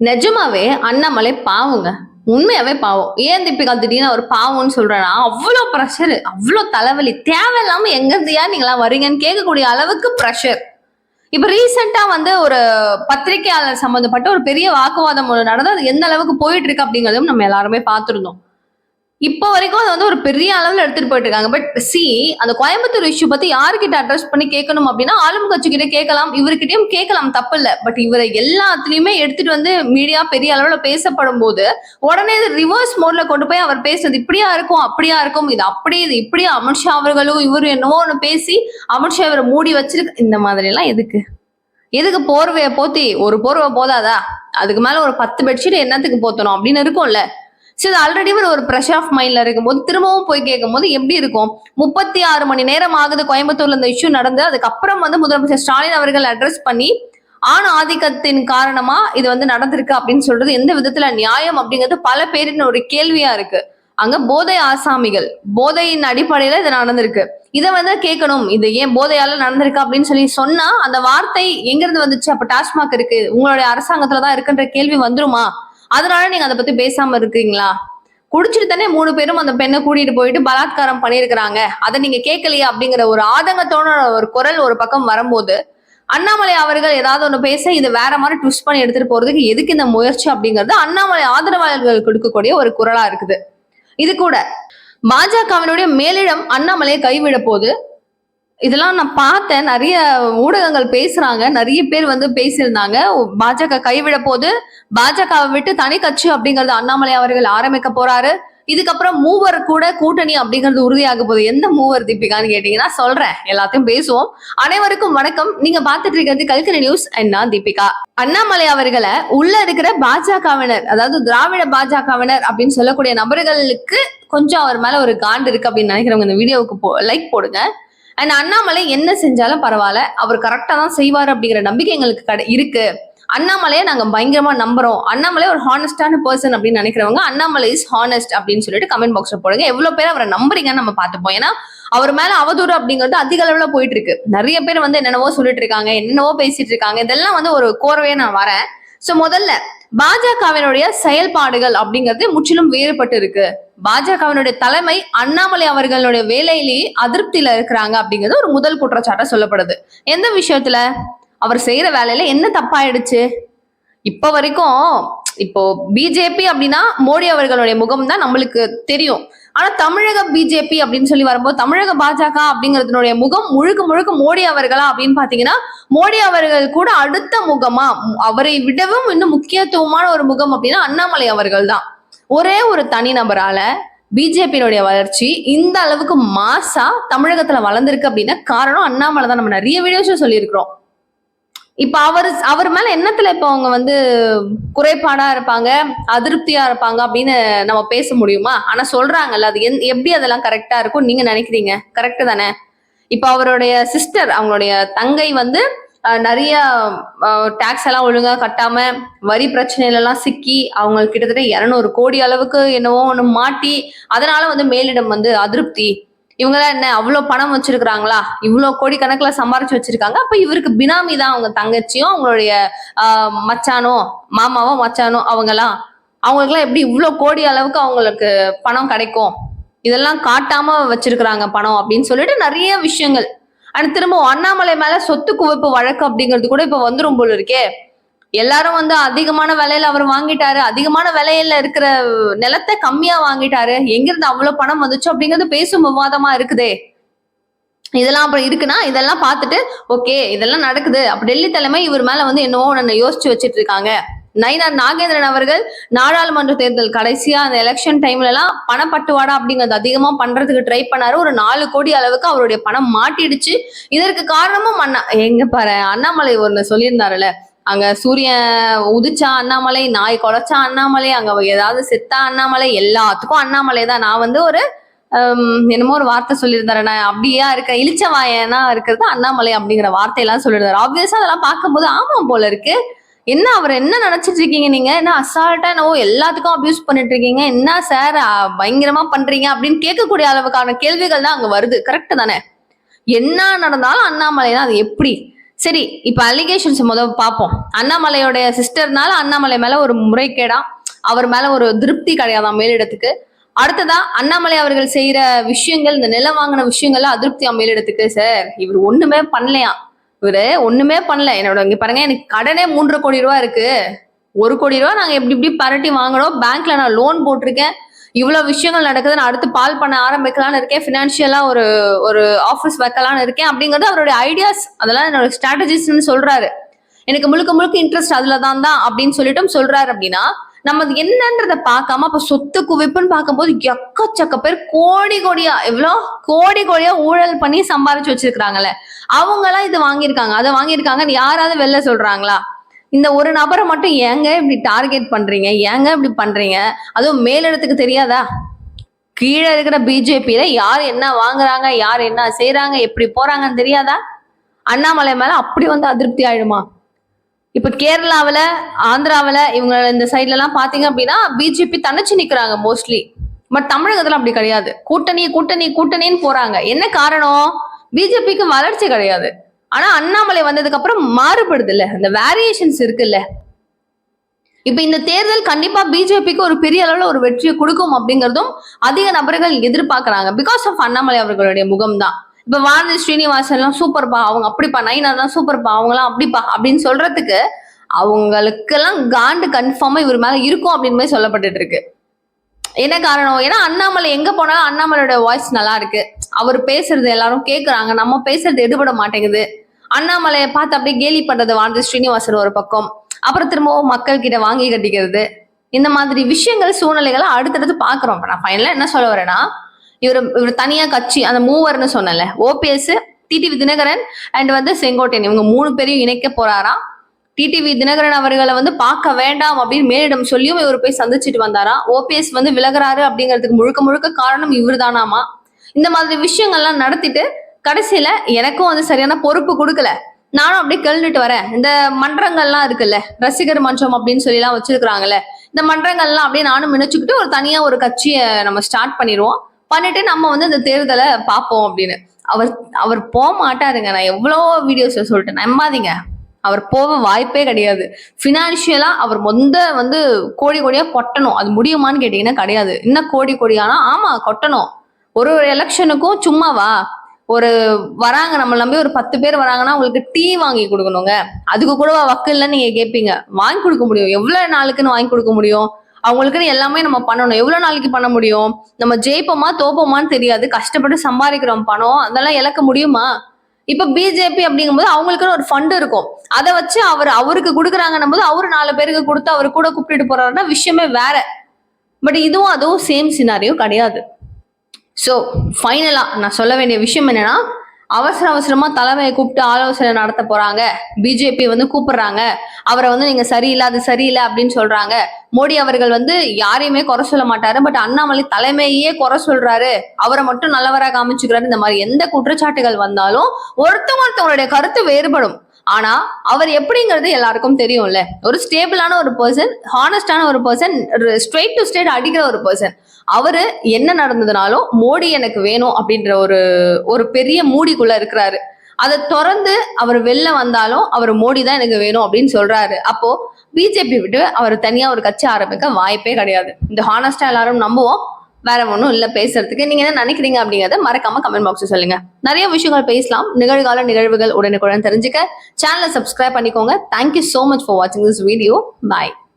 நிஜமாவே அண்ணாமலை பாவங்க. உண்மையாவே பாவம். ஏன் தீபிகா திடீர்னு ஒரு பாவம்னு சொல்றேன்னா அவ்வளோ ப்ரெஷர் அவ்வளோ தலைவலி. தேவையில்லாம எங்கேருந்தியா நீங்களா வரீங்கன்னு கேட்கக்கூடிய அளவுக்கு ப்ரெஷர் இப்ப ரீசெண்டா வந்து ஒரு பத்திரிகையாளர் சம்பந்தப்பட்ட ஒரு பெரிய வாக்குவாதம் ஒன்று நடந்து அது எந்த அளவுக்கு போயிட்டு இருக்கு அப்படிங்கிறதும் நம்ம எல்லாருமே பார்த்துருந்தோம். இப்போ வரைக்கும் அது வந்து ஒரு பெரிய அளவில் எடுத்துட்டு போயிட்டு இருக்காங்க பட் சி அந்த கோயம்புத்தூர் இஷ்யூ பத்தி யாருக்கிட்ட அட்ரஸ் பண்ணி கேட்கணும் அப்படின்னா ஆளும் கட்சி கிட்ட கேட்கலாம் இவர்கிட்டயும் கேட்கலாம் தப்பு இல்லை பட் இவரை எல்லாத்துலயுமே எடுத்துட்டு வந்து மீடியா பெரிய அளவுல பேசப்படும் போது உடனே இது ரிவர்ஸ் மோட்ல கொண்டு போய் அவர் பேசுறது இப்படியா இருக்கும் அப்படியா இருக்கும் இது அப்படி இது இப்படியா அமித்ஷா அவர்களும் இவரு என்னவோ ஒன்று பேசி அமித்ஷா இவரை மூடி வச்சிருக்கு இந்த மாதிரி எல்லாம் எதுக்கு? எதுக்கு போர்வையை போத்தி ஒரு போர்வை போதாதா? அதுக்கு மேல ஒரு பத்து பெட்ஷீட் என்னத்துக்கு போத்தணும் அப்படின்னு இருக்கும்ல. சரி ஆல்ரெடி ஒரு ஒரு ப்ரெஷர் ஆஃப் மைண்ட்ல இருக்கும்போது திரும்பவும் போய் கேட்கும்போது எப்படி இருக்கும்? முப்பத்தி ஆறு மணி நேரம் ஆகுது கோயம்புத்தூர்ல இந்த இஷ்யூ நடந்து அதுக்கப்புறம் வந்து முதலமைச்சர் ஸ்டாலின் அவர்கள் அட்ரஸ் பண்ணி ஆண் ஆதிக்கத்தின் காரணமா இது வந்து நடந்திருக்கு அப்படின்னு சொல்றது எந்த விதத்துல நியாயம் அப்படிங்கிறது பல பேரின் ஒரு கேள்வியா இருக்கு. அங்க போதை ஆசாமிகள் போதையின் அடிப்படையில இது நடந்திருக்கு. இதை வந்து கேட்கணும் இது ஏன் போதையால நடந்திருக்கு அப்படின்னு சொல்லி சொன்னா அந்த வார்த்தை எங்கிருந்து வந்துச்சு? அப்ப டாஸ்மாக் இருக்கு. உங்களுடைய அரசாங்கத்துல தான் இருக்குன்ற கேள்வி வந்துருமா? அதனால நீங்க அதை பத்தி பேசாம இருக்கீங்களா? குடிச்சிட்டு தானே மூணு பேரும் அந்த பெண்ணை கூட்டிட்டு போயிட்டு பலாத்காரம் பண்ணியிருக்கிறாங்க. அதை நீங்க கேட்கலையா அப்படிங்கிற ஒரு ஆதங்கத்தோட ஒரு குரல் ஒரு பக்கம் வரும்போது அண்ணாமலை அவர்கள் ஏதாவது ஒண்ணு பேச இது வேற மாதிரி ட்விஸ்ட் பண்ணி எடுத்துட்டு போறதுக்கு எதுக்கு இந்த முயற்சி அப்படிங்கிறது அண்ணாமலை ஆதரவாளர்கள் கொடுக்கக்கூடிய ஒரு குரலா இருக்குது. இது கூட பாஜகவினுடைய மேலிடம் அண்ணாமலையை கைவிட போது இதெல்லாம் நான் பார்த்தேன். நிறைய ஊடகங்கள் பேசுறாங்க. நிறைய பேர் வந்து பேசியிருந்தாங்க. பாஜக கைவிட போது பாஜகவை விட்டு தனி கட்சி அப்படிங்கறது அண்ணாமலை அவர்கள் ஆரம்பிக்க போறாரு. இதுக்கப்புறம் மூவர் கூட கூட்டணி அப்படிங்கிறது உறுதியாக போகுது. எந்த மூவர் தீபிகான்னு கேட்டீங்கன்னா சொல்றேன். எல்லாத்தையும் பேசுவோம். அனைவருக்கும் வணக்கம். நீங்க பாத்துட்டு இருக்கிறது கல்கரி நியூஸ். என்ன தீபிகா. அண்ணாமலை அவர்களை உள்ள இருக்கிற பாஜகவினர் அதாவது திராவிட பாஜகவினர் அப்படின்னு சொல்லக்கூடிய நபர்களுக்கு கொஞ்சம் அவர் மேல ஒரு காண்டு இருக்கு அப்படின்னு நினைக்கிறவங்க இந்த வீடியோவுக்கு போ லைக் போடுங்க. அண்ட் அண்ணாமலை என்ன செஞ்சாலும் பரவாயில்ல. அவர் கரெக்டா தான் செய்வார் அப்படிங்கிற நம்பிக்கை எங்களுக்கு கடை இருக்கு. அண்ணாமலையை நாங்க பயங்கரமா நம்புறோம். அண்ணாமலை ஒரு ஹானஸ்டான பர்சன் அப்படின்னு நினைக்கிறவங்க அண்ணாமலை இஸ் ஹானஸ்ட் அப்படின்னு சொல்லிட்டு கமெண்ட் பாக்ஸ்ல போடுங்க. எவ்வளவு பேர் அவரை நம்புறீங்கன்னு நம்ம பார்த்துப்போம். ஏன்னா அவர் மேல அவதூறு அப்படிங்கிறது அதிக அளவுல போயிட்டு இருக்கு. நிறைய பேர் வந்து என்னென்னவோ சொல்லிட்டு இருக்காங்க என்னென்னவோ பேசிட்டு இருக்காங்க. இதெல்லாம் வந்து ஒரு கோர்வையா நான் வரேன். சோ முதல்ல பாஜகவினுடைய செயல்பாடுகள் அப்படிங்கிறது முற்றிலும் வேறுபட்டு இருக்கு பாஜகவினுடைய தலைமை அண்ணாமலை அவர்களுடைய வேலையிலேயே அதிருப்தியில இருக்கிறாங்க அப்படிங்கிறது ஒரு முதல் குற்றச்சாட்டா சொல்லப்படுது. எந்த விஷயத்துல? அவர் செய்யற வேலையில என்ன தப்பாயிடுச்சு? இப்ப வரைக்கும் இப்போ பிஜேபி அப்படின்னா மோடி அவர்களுடைய முகம் தான் நம்மளுக்கு தெரியும். ஆனா தமிழக பிஜேபி அப்படின்னு சொல்லி வரும்போது தமிழக பாஜக அப்படிங்கறதுனுடைய முகம் முழுக்க முழுக்க மோடி அவர்களா அப்படின்னு பாத்தீங்கன்னா மோடி அவர்கள் கூட அடுத்த முகமா அவரை விடவும் இன்னும் முக்கியத்துவமான ஒரு முகம் அப்படின்னா அண்ணாமலை அவர்கள் தான் ஒரே ஒரு தனிநபரால பிஜேபியினுடைய வளர்ச்சி இந்த அளவுக்கு மாசா தமிழகத்துல வளர்ந்திருக்கு அப்படின்னா காரணம் அண்ணாமலை தான் நம்ம நிறைய வீடியோஸ் சொல்லியிருக்கிறோம். இப்ப அவர் அவர் மேல என்னத்துல இப்ப அவங்க வந்து குறைபாடா இருப்பாங்க அதிருப்தியா இருப்பாங்க அப்படின்னு நம்ம பேச முடியுமா? ஆனா சொல்றாங்கல்ல அது எந் எப்படி அதெல்லாம் கரெக்டா இருக்கும் நீங்க நினைக்கிறீங்க? கரெக்ட் தானே? இப்ப அவருடைய சிஸ்டர் அவங்களுடைய தங்கை வந்து நிறைய டாக்ஸ் எல்லாம் ஒழுங்கா கட்டாம வரி பிரச்சனையில எல்லாம் சிக்கி அவங்க கிட்டத்தட்ட இருநூறு கோடி அளவுக்கு என்னவோ ஒண்ணு மாட்டி அதனால வந்து மேலிடம் வந்து அதிருப்தி இவங்கெல்லாம் என்ன அவ்வளோ பணம் வச்சிருக்கிறாங்களா? இவ்வளோ கோடி கணக்குல சம்பாரிச்சு வச்சிருக்காங்க. அப்ப இவருக்கு பினாமி தான் அவங்க தங்கச்சியும் அவங்களுடைய ஆஹ், மச்சானோ மாமாவோ மச்சானோ அவங்கெல்லாம். அவங்களுக்குலாம் எப்படி இவ்வளோ கோடி அளவுக்கு அவங்களுக்கு பணம் கிடைக்கும்? இதெல்லாம் காட்டாம வச்சிருக்கிறாங்க பணம் அப்படின்னு சொல்லிட்டு நிறைய விஷயங்கள். அண்ட் திரும்ப அண்ணாமலை மேல சொத்து குவிப்பு வழக்கு அப்படிங்கிறது கூட இப்ப வந்துரும் போல இருக்கே. எல்லாரும் வந்து அதிகமான விலையில அவர் வாங்கிட்டாரு. அதிகமான விலையில இருக்கிற நிலத்தை கம்மியா வாங்கிட்டாரு. எங்கிருந்து அவ்வளவு பணம் வந்துச்சு அப்படிங்கிறது பேசும் விவாதமா இருக்குதே. இதெல்லாம் அப்புறம் இருக்குன்னா இதெல்லாம் பார்த்துட்டு ஓகே இதெல்லாம் நடக்குது. அப்ப டெல்லி தலைமை இவர் மேல வந்து என்னவோ ஒன்னு யோசிச்சு வச்சிட்டு இருக்காங்க நயினார் நாகேந்திரன் அவர்கள் நாடாளுமன்ற தேர்தல் கடைசியா அந்த எலெக்ஷன் டைம்ல எல்லாம் பணப்பட்டுவாடா அப்படிங்கிறது அதிகமா பண்றதுக்கு ட்ரை பண்ணாரு. ஒரு நாலு கோடி அளவுக்கு அவருடைய பணம் மாட்டிடுச்சு. இதற்கு காரணமும் அண்ணா எங்க பாரு அண்ணாமலை ஒன்னு சொல்லியிருந்தாருல அங்க சூரியன் உதிச்சா அண்ணாமலை நாய் குலைச்சா அண்ணாமலை அங்க ஏதாவது செத்தா அண்ணாமலை எல்லாத்துக்கும் அண்ணாமலை தான். நான் வந்து ஒரு என்னமோ ஒரு வார்த்தை சொல்லியிருந்தாரு. நான் அப்படியா இருக்க இழிச்ச வாயனா இருக்கிறது அண்ணாமலை அப்படிங்கிற வார்த்தையெல்லாம் சொல்லியிருந்தாரு. ஆப்வியஸா அதெல்லாம் பார்க்கும்போது ஆமா போல இருக்கு. என்ன அவர் என்ன நினைச்சிட்டு இருக்கீங்க நீங்க? என்ன அசால்ட்டா என்னவோ எல்லாத்துக்கும் அபியூஸ் பண்ணிட்டு இருக்கீங்க. என்ன சார் பயங்கரமா பண்றீங்க அப்படின்னு கேட்கக்கூடிய அளவுக்கான கேள்விகள் தான் அங்க வருது. கரெக்ட் தானே? என்ன நடந்தாலும் அண்ணாமலை தான். அது எப்படி? சரி இப்ப அலிகேஷன்ஸ் முதல் பார்ப்போம் அண்ணாமலையோடைய சிஸ்டர்னால அண்ணாமலை மேல ஒரு முறைகேடா அவர் மேல ஒரு திருப்தி கிடையாதான் மேலிடத்துக்கு? அடுத்ததா அண்ணாமலை அவர்கள் செய்யற விஷயங்கள் இந்த நிலம் வாங்கின விஷயங்கள்லாம் அதிருப்தியா மேலிடத்துக்கு? சார் இவர் ஒண்ணுமே பண்ணலையா? இவரு ஒண்ணுமே பண்ணல. என்னோட இங்க பாருங்க எனக்கு கடனே மூன்றரை கோடி ரூபா இருக்கு. ஒரு கோடி ரூபா நாங்க எப்படி இப்படி பரட்டி வாங்கினோம் பேங்க்ல நான் லோன் போட்டிருக்கேன். இவ்வளவு விஷயங்கள் நடக்குது நான் அடுத்து பால் பண்ண ஆரம்பிக்கலாம்னு இருக்கேன். ஃபினான்ஷியலா ஒரு ஒரு ஆஃபீஸ் வைக்கலாம்னு இருக்கேன். அப்படிங்கறது அவருடைய ஐடியாஸ் அதெல்லாம் என்னோட ஸ்ட்ராட்டஜிஸ்னு சொல்றாரு. எனக்கு முழுக்க முழுக்க இன்ட்ரெஸ்ட் அதுல தான் தான் அப்படின்னு சொல்லிட்டும் சொல்றாரு அப்படின்னா நம்ம அது என்னன்றத பார்க்காம அப்ப சொத்து குவிப்புன்னு பார்க்கும்போது எக்கச்சக்க பேர் கோடி கோடியா எவ்வளோ? கோடி கோடியா ஊழல் பண்ணி சம்பாரிச்சு வச்சிருக்கிறாங்கல்ல அவங்க எல்லாம் இது வாங்கியிருக்காங்க. அதை வாங்கியிருக்காங்கன்னு யாராவது வெளில சொல்றாங்களா? இந்த ஒரு நபரை மட்டும் ஏங்க இப்படி டார்கெட் பண்றீங்க? ஏங்க இப்படி பண்றீங்க? அதுவும் மேலிடத்துக்கு தெரியாதா? கீழே இருக்கிற பிஜேபியில யார் என்ன வாங்குறாங்க யார் என்ன செய்யறாங்க எப்படி போறாங்கன்னு தெரியாதா? அண்ணாமலை மேல அப்படி வந்து அதிருப்தி ஆயிடுமா? இப்ப கேரளாவில ஆந்திராவில இவங்க இந்த சைட்ல எல்லாம் பாத்தீங்க அப்படின்னா பிஜேபி தனிச்சு நிக்கிறாங்க மோஸ்ட்லி பட் தமிழகத்துல அப்படி கிடையாது. கூட்டணி கூட்டணி கூட்டணின்னு போறாங்க. என்ன காரணம்? பிஜேபிக்கு வளர்ச்சி கிடையாது. ஆனா அண்ணாமலை வந்ததுக்கு அப்புறம் மாறுபடுது இல்ல அந்த வேரியேஷன்ஸ் இருக்குல்ல. இப்ப இந்த தேர்தல் கண்டிப்பா பிஜேபிக்கு ஒரு பெரிய அளவுல ஒரு வெற்றியை கொடுக்கும் அப்படிங்கறதும் அதிக நபர்கள் எதிர்பார்க்கறாங்க. பிகாஸ் ஆஃப் அண்ணாமலை அவர்களுடைய முகம் தான் இப்ப வானதி ஸ்ரீனிவாசன் எல்லாம் சூப்பர்ப்பா அவங்க அப்படிப்பா நைனா தான் சூப்பர்ப்பா அவங்க எல்லாம் அப்படிப்பா அப்படின்னு சொல்றதுக்கு அவங்களுக்கெல்லாம் காண்டு கன்ஃபார்மா இவர் மேல இருக்கும் அப்படின்னு மாதிரி சொல்லப்பட்டுட்டு இருக்கு. என்ன காரணம்? ஏன்னா அண்ணாமலை எங்க போனாலும் அண்ணாமலையோட வாய்ஸ் நல்லா இருக்கு. அவர் பேசுறது எல்லாரும் கேக்குறாங்க. நம்ம பேசுறது எடுபட மாட்டேங்குது. அண்ணாமலையை பார்த்து அப்படியே கேலி பண்றது வாழ்ந்து ஸ்ரீனிவாசன் ஒரு பக்கம். அப்புறம் திரும்பவும் மக்கள் கிட்ட வாங்கி கட்டிக்கிறது. இந்த மாதிரி விஷயங்கள் சூழ்நிலைகளை அடுத்தடுத்து பாக்குறோம் இப்ப நான் ஃபைனலா என்ன சொல்ல வரேன்னா இவர் இவர் தனியா கட்சி அந்த மூவர்னு சொன்னல ஓபிஎஸ் டிடிவி தினகரன் அண்ட் வந்து செங்கோட்டையன். இவங்க மூணு பேரையும் இணைக்க போறாராம் டிடிவி தினகரன் அவர்களை வந்து பார்க்க வேண்டாம் அப்படின்னு மேலிடம் சொல்லியும் இவர் போய் சந்திச்சுட்டு வந்தாராம் ஓபிஎஸ் வந்து விலகுறாரு அப்படிங்கிறதுக்கு முழுக்க முழுக்க காரணம் இவர் தானாமா இந்த மாதிரி விஷயங்கள்லாம் நடத்திட்டு கடைசியில எனக்கும் வந்து சரியான பொறுப்பு கொடுக்கல. நானும் அப்படியே கேள்விட்டு வரேன். இந்த மன்றங்கள்லாம் இருக்குல்ல ரசிகர் மன்றம் அப்படின்னு சொல்லி எல்லாம் வச்சிருக்கிறாங்கல்ல இந்த மன்றங்கள்லாம் அப்படியே நானும் நினைச்சுக்கிட்டு ஒரு தனியா ஒரு கட்சியை நம்ம ஸ்டார்ட் பண்ணிடுவோம். பண்ணிட்டு நம்ம வந்து இந்த தேர்தலை பார்ப்போம் அப்படின்னு. அவர் அவர் போக மாட்டாருங்க. நான் எவ்வளோ வீடியோஸ்ல சொல்லிட்டேன். நம்பாதீங்க. அவர் போக வாய்ப்பே கிடையாது. ஃபினான்ஷியலா அவர் மொந்த வந்து கோடி கோடியா கொட்டணும். அது முடியுமான்னு கேட்டீங்கன்னா கிடையாது. இன்னும் கோடி கோடியானா ஆமா கொட்டணும். ஒரு ஒரு எலெக்ஷனுக்கும் சும்மாவா? ஒரு வராங்க நம்ம நம்பி ஒரு பத்து பேர் வராங்கன்னா உங்களுக்கு டீ வாங்கி கொடுக்கணுங்க. அதுக்கு கூட வக்கு இல்லைன்னு நீங்க கேட்பீங்க வாங்கி கொடுக்க முடியும். எவ்வளவு நாளுக்குன்னு வாங்கி கொடுக்க முடியும்? அவங்களுக்குன்னு எல்லாமே நம்ம பண்ணணும். எவ்வளவு நாளைக்கு பண்ண முடியும்? நம்ம ஜெயிப்போமா தோப்போமான்னு தெரியாது. கஷ்டப்பட்டு சம்பாதிக்கிறோம் பணம். அதெல்லாம் இழக்க முடியுமா? இப்ப பிஜேபி அப்படிங்கும்போது அவங்களுக்குன்னு ஒரு ஃபண்ட் இருக்கும். அதை வச்சு அவர் அவருக்கு கொடுக்குறாங்கன்னும் போது அவரு நாலு பேருக்கு கொடுத்து அவர் கூட கூப்பிட்டுட்டு போறாருன்னா விஷயமே வேற. பட் இதுவும் அதுவும் சேம் சினாரியோ கிடையாது. ஸோ ஃபைனலாக நான் சொல்ல வேண்டிய விஷயம் என்னன்னா அவசர அவசரமா தலைமையை கூப்பிட்டு ஆலோசனை நடத்த போறாங்க. பிஜேபி வந்து கூப்பிடுறாங்க. அவரை வந்து நீங்க சரியில்லை அது சரியில்லை அப்படின்னு சொல்றாங்க. மோடி அவர்கள் வந்து யாரையுமே குறை சொல்ல மாட்டாரு. பட் அண்ணாமலை தலைமையே குறை சொல்றாரு. அவரை மட்டும் நல்லவராக காமிச்சுக்கிறாரு. இந்த மாதிரி எந்த குற்றச்சாட்டுகள் வந்தாலும் ஒருத்தவங்க ஒருத்தவங்களுடைய கருத்து வேறுபடும். ஆனா அவர் எப்படிங்கிறது எல்லாருக்கும் தெரியும்ல. ஒரு ஸ்டேபிளான ஒரு பர்சன் ஹானஸ்டான ஒரு பர்சன் ஸ்ட்ரெயிட் டு ஸ்ட்ரெயிட் அடிக்கிற ஒரு பர்சன் அவரு என்ன நடந்ததுனாலும் மோடி எனக்கு வேணும் அப்படின்ற ஒரு ஒரு பெரிய மூடிக்குள்ள இருக்கிறாரு. அதை திறந்து அவர் வெளில வந்தாலும் அவர் மோடி தான் எனக்கு வேணும் அப்படின்னு சொல்றாரு. அப்போ பிஜேபி விட்டு அவர் தனியா ஒரு கட்சி ஆரம்பிக்க வாய்ப்பே கிடையாது. இந்த ஹானஸ்டா எல்லாரும் நம்புவோம். வேற ஒன்றும் இல்லை பேசுறதுக்கு. நீங்க என்ன நினைக்கிறீங்க அப்படிங்கறத மறக்காம கமெண்ட் பாக்ஸ் சொல்லுங்க. நிறைய விஷயங்கள் பேசலாம். நிகழ்கால நிகழ்வுகள் உடனுக்குடன் தெரிஞ்சுக்க. சேனலை சப்ஸ்கிரைப் பண்ணிக்கோங்க. Thank you so much for வாட்சிங் திஸ் வீடியோ பாய்